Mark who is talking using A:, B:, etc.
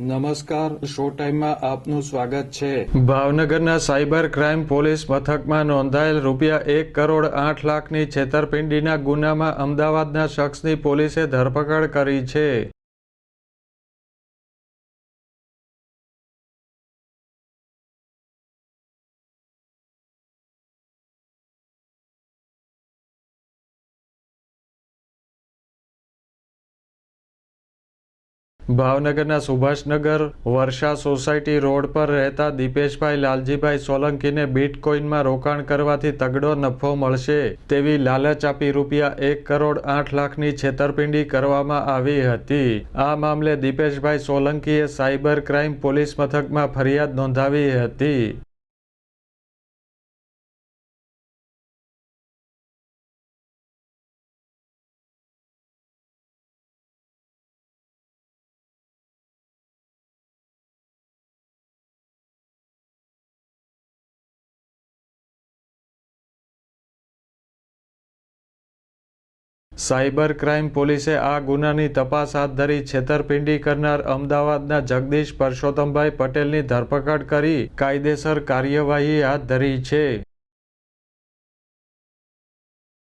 A: નમસ્કાર, શો ટાઈમમાં આપનું સ્વાગત છે.
B: ભાવનગરના સાયબર ક્રાઇમ પોલીસ મથકમાં નોંધાયેલ રૂપિયા એક કરોડ આઠ લાખની છેતરપિંડીના ગુનામાં અમદાવાદના શખ્સની પોલીસે ધરપકડ કરી છે. ભાવનગરના સુભાષનગર વર્ષા સોસાયટી રોડ પર રહેતા દીપેશભાઈ લાલજીભાઈ સોલંકીને બિટકોઇનમાં રોકાણ કરવાથી તગડો નફો મળશે તેવી લાલચ આપી રૂપિયા એક કરોડ આઠ લાખની છેતરપિંડી કરવામાં આવી હતી. આ મામલે દીપેશભાઈ સોલંકીએ સાયબર ક્રાઇમ પોલીસ મથકમાં ફરિયાદ નોંધાવી હતી. સાયબર ક્રાઇમ પોલીસે આ ગુનાની તપાસ હાથ ધરી છેતરપિંડી કરનાર અમદાવાદના જગદીશ પરસોત્તમભાઈ પટેલની ધરપકડ કરી કાયદેસર કાર્યવાહી હાથ ધરી છે.